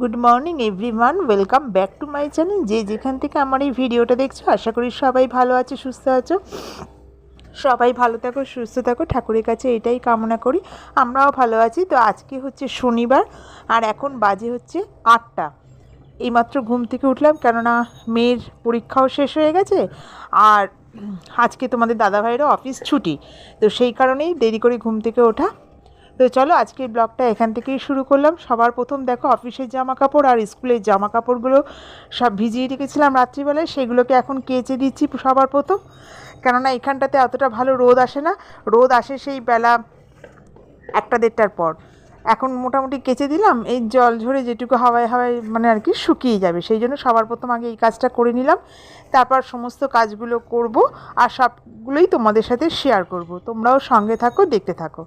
Good morning everyone welcome back to my channel যে যেখান থেকে আমার এই ভিডিওটা দেখছ, আশা করি সবাই ভালো আছো, সুস্থ আছো। সবাই ভালো থাকো, সুস্থ থাকো। ঠাকুরের কাছে এটাই কামনা করি। আমরাও ভালো আছি। তো আজকে হচ্ছে শনিবার, আর এখন বাজে হচ্ছে আটটা। এইমাত্র ঘুম থেকে উঠলাম, কেননা মেয়ের পরীক্ষাও শেষ হয়ে গেছে, আর আজকে তোমাদের দাদাভাইয়েরও অফিস ছুটি। তো সেই কারণেই দেরি করে ঘুম থেকে ওঠা। তো চলো আজকের ব্লগটা এখান থেকেই শুরু করলাম। সবার প্রথম দেখো অফিসের জামা কাপড় আর স্কুলের জামা কাপড়গুলো সব ভিজিয়ে রেখেছিলাম রাত্রিবেলায়। সেগুলোকে এখন কেচে দিচ্ছি সবার প্রথম। কেননা এখানটাতে অতটা ভালো রোদ আসে না। রোদ আসে সেই বেলা একটা দেড়টার পর। এখন মোটামুটি কেচে দিলাম। এই জল ঝরে যেটুকু হাওয়ায় হাওয়ায় মানে আর কি শুকিয়ে যাবে। সেই জন্য সবার প্রথম আগে এই কাজটা করে নিলাম। তারপর সমস্ত কাজগুলো করব আর সবগুলোই তোমাদের সাথে শেয়ার করব। তোমরাও সঙ্গে থাকো, দেখতে থাকো।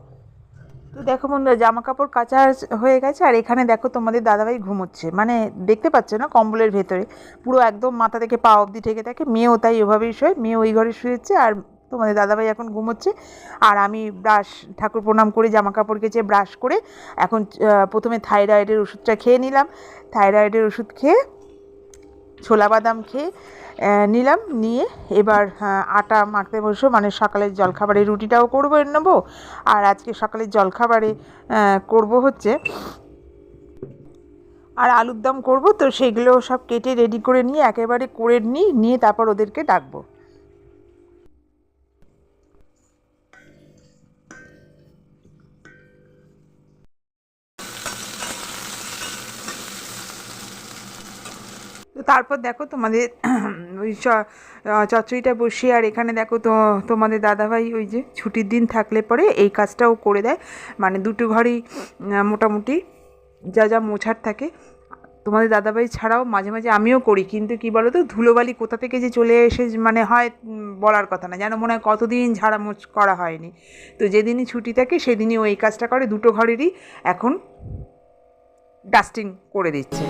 তো দেখো বন্ধুরা জামা কাপড় কাচা হয়ে গেছে আর এখানে দেখো তোমাদের দাদাভাই ঘুমোচ্ছে। মানে দেখতে পাচ্ছ না কম্বলের ভেতরে। পুরো একদম মাথা থেকে পা অবধি ঠেকে থাকে। মেয়েও তাই ওভাবেই শোয়। মেয়ে ওই ঘরে শুয়েছে আর তোমাদের দাদাভাই এখন ঘুমোচ্ছে। আর আমি ব্রাশ, ঠাকুর প্রণাম করে জামা কাপড় কেচে ব্রাশ করে এখন প্রথমে থাইরয়েডের ওষুধটা খেয়ে নিলাম। থাইরয়েডের ওষুধ খেয়ে ছোলা বাদাম খেয়ে নিলাম, নিয়ে এবার আটা মাখতে বসবো মানে সকালের জলখাবারে রুটিটাও করব নেব। আর আজকে সকালের জলখাবারে করব হচ্ছে, আর আলুর দম করব, তো সেগুলো সব কেটে রেডি করে নিয়ে, একেবারে করে নিই, নিয়ে তারপর ওদেরকে ডাকবো। তারপর দেখো তোমাদের ওই চ- আহ, চচ্চড়িটা বসিয়ে আর এখানে দেখো তো তোমাদের দাদাভাই ওই যে ছুটির দিন থাকলে পরে এই কাজটাও করে দেয়। মানে দুটো ঘরই মোটামুটি যা যা মোছার থাকে। তোমাদের দাদাভাই ছাড়াও মাঝে মাঝে আমিও করি কিন্তু কি বলো তো ধুলোবালি কোথা থেকে যে চলে এসে মানে হয় বলার কথা না। যেন মনে হয় কতদিন ঝাড়া মোছ করা হয়নি। তো যেদিনই ছুটি থাকে সেদিনই ওই কাজটা করে দুটো ঘরেরই এখন ডাস্টিং করে দিচ্ছে।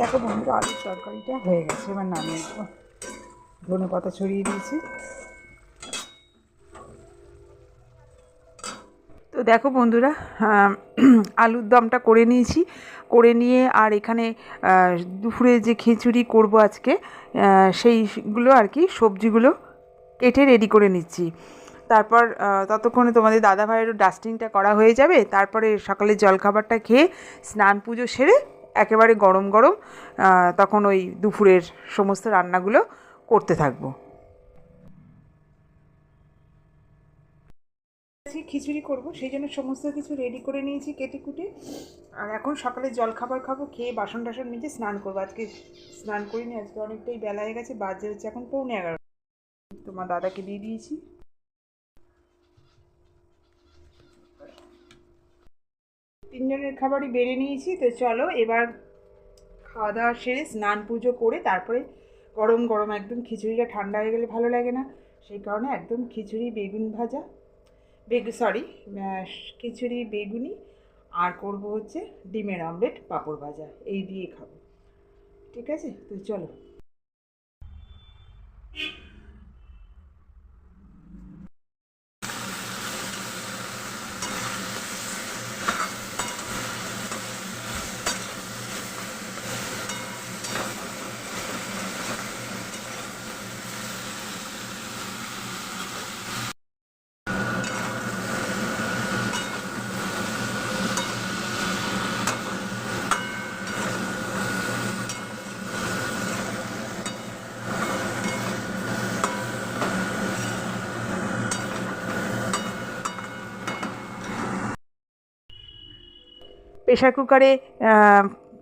দেখো বন্ধুরা আলুর তরকারিটা হয়ে গেছে এবার নামিয়ে দেবো ধনে পাতা ছড়িয়ে দিয়েছি। তো দেখো বন্ধুরা আলুর দমটা করে নিয়েছি। করে নিয়ে আর এখানে দুপুরে যে খিচুড়ি করব আজকে সেইগুলো আর কি, সবজিগুলো কেটে রেডি করে নিচ্ছি। তারপর ততক্ষণে তোমাদের দাদা ভাইয়েরও ডাস্টিংটা করা হয়ে যাবে। তারপরে সকালে জলখাবারটা খেয়ে স্নান পুজো সেরে একেবারে গরম গরম তখন ওই দুপুরের সমস্ত রান্নাগুলো করতে থাকব। আজকে খিচুড়ি করব, সেই জন্য সমস্ত কিছু রেডি করে নিয়েছি কেটে কুটে আর এখন সকালে জল খাবার খাব, খেয়ে বাসন টাসন মেজে স্নান করব। আজকে স্নান করিনি, আজকে অনেকটাই বেলা হয়ে গেছে, বাজে হচ্ছে এখন পৌনে এগারো তোমার দাদাকে দিয়ে দিয়েছি। তিনজনের খাবারই বেড়ে নিয়েছি, তো চলো এবার খাওয়া দাওয়া সেরে স্নান পুজো করে তারপরে গরম গরম একদম খিচুড়িটা ঠান্ডা হয়ে গেলে ভালো লাগে না। সেই কারণে একদম খিচুড়ি, বেগুন ভাজা বেগু সরি খিচুড়ি, বেগুনি, আর করব হচ্ছে ডিমের অমলেট পাঁপড় ভাজা, এই দিয়ে খাব। ঠিক আছে? তো চলো। প্রেশার কুকারে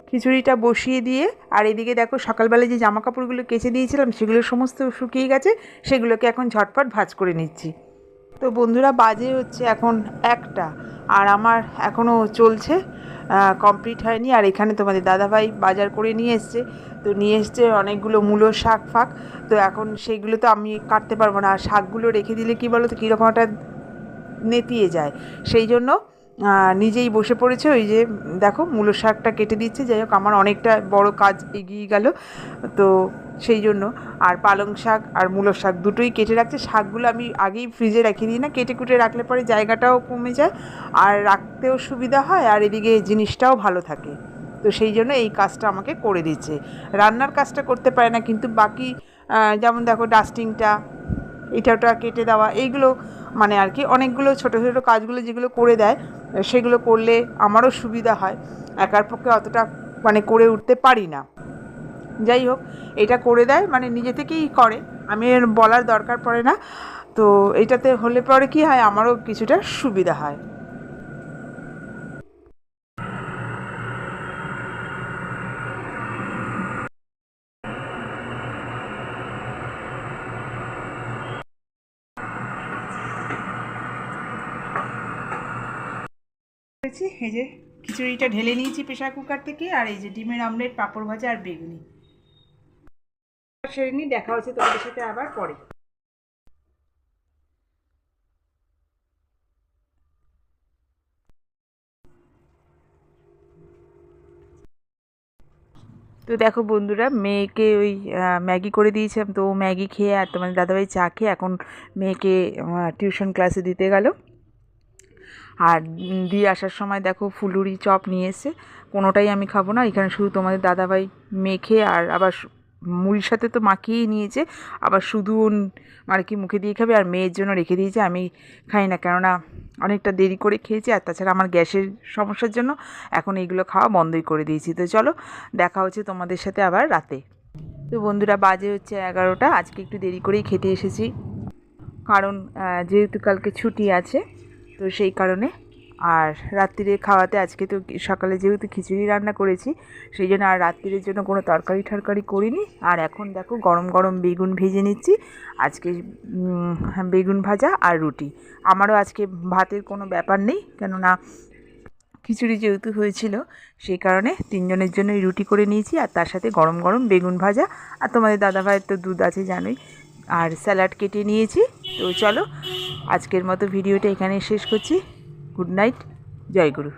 খিচুড়িটা বসিয়ে দিয়ে, আর এদিকে দেখো সকালবেলা যে জামা কাপড়গুলো কেচে দিয়েছিলাম, সেগুলো সমস্ত শুকিয়ে গেছে, সেগুলোকে এখন ঝটপট ভাজ করে নিচ্ছি। তো বন্ধুরা, বাজে হচ্ছে এখন একটা, আর আমার এখনও চলছে কমপ্লিট হয়নি, আর এখানে তোমাদের দাদাভাই বাজার করে নিয়ে এসছে। তো নিয়ে এসছে অনেকগুলো মূলো শাক ফাক, তো এখন সেইগুলো তো আমি কাটতে পারব না, আর শাকগুলো রেখে দিলে কী বলো তো কীরকম একটা নেতিয়ে যায়। সেই জন্য নিজেই বসে পড়েছে, ওই যে, দেখো, মূলো শাকটা কেটে দিচ্ছে, যাই হোক, আমার অনেকটা বড় কাজ এগিয়ে গেল, তো সেই জন্য। আর পালং শাক আর মূলো শাক দুটোই কেটে রাখছে, শাকগুলো আমি আগেই ফ্রিজে রেখে দিই না, কেটে কুটে রাখলে পরে জায়গাটাও কমে যায়, আর রাখতেও সুবিধা হয়, আর এদিকে জিনিসটাও ভালো থাকে। তো সেই জন্য এই কাজটা আমাকে করে দিচ্ছে। রান্নার কাজটা করতে পারে না, কিন্তু বাকি যেমন দেখো, ডাস্টিংটা এটা ওটা কেটে দেওয়া, এইগুলো মানে আর কি, অনেকগুলো ছোটো ছোটো কাজগুলো যেগুলো করে দেয় সেগুলো করলে আমারও সুবিধা হয়। একার পক্ষে অতটা মানে করে উঠতে পারি না। যাই হোক, এটা করে দেয় মানে নিজে থেকেই করে। আমি বলার দরকার পড়ে না। তো এটাতে হলে পরে কি হয়? আমারও কিছুটা সুবিধা হয়। করেছি। এই যে খিচুড়িটা ঢেলে নিয়েছি প্রেশার কুকার থেকে, আর এই যে ডিমের আমলেট, পাঁপড় ভাজা আর বেগুনি। সেরে নিই, দেখা হচ্ছে তোমাদের সাথে আবার পরে। তো দেখো বন্ধুরা, মেয়েকে ওই ম্যাগি করে দিয়েছিলাম, তো ম্যাগি খেয়ে আর তোমাদের দাদাভাই চা খেয়ে এখন মেয়েকে টিউশন ক্লাসে দিতে গেল। আর দিয়ে আসার সময় দেখো ফুলুরি চপ নিয়ে এসে কোনোটাই আমি খাব না। এখানে শুধু তোমাদের দাদাভাই মেখে আর আবার মুড়ির সাথে তো মাখিয়েই নিয়েছে, আবার শুধু উন- মানে কি মুখে দিয়ে খাবে আর মেয়ের জন্য রেখে দিয়েছে, আমি খাই না। কেননা অনেকটা দেরি করে খেয়েছি আর তাছাড়া আমার গ্যাসের সমস্যার জন্য এখন এইগুলো খাওয়া বন্ধই করে দিয়েছি। তো চলো, দেখা হচ্ছে তোমাদের সাথে আবার রাতে। তো বন্ধুরা, বাজে হচ্ছে এগারোটা, আজকে একটু দেরি করেই খেতে এসেছি। কারণ যেহেতু কালকে ছুটি আছে তো সেই কারণে। আর রাত্রিরে খাওয়াতে আজকে তো সকালে যেহেতু খিচুড়ি রান্না করেছি, সেই জন্য আর রাত্রিরের জন্য কোনো তরকারি ঠরকারি করিনি। আর এখন দেখো গরম গরম বেগুন ভেজে নিচ্ছি। আজকে বেগুন ভাজা আর রুটি। আমারও আজকে ভাতের কোনো ব্যাপার নেই, কেননা খিচুড়ি যেহেতু হয়েছিল, সেই কারণে তিনজনের জন্যই রুটি করে নিয়েছি। আর তার সাথে গরম গরম বেগুন ভাজা। আর তোমাদের দাদাভাইয়ের তো দুধ আছে জানোই। আর স্যালাড কেটে নিয়েছি। তো চলো, আজকের মতো ভিডিওটা এখানে শেষ করছি। গুড নাইট, জয় গুরু।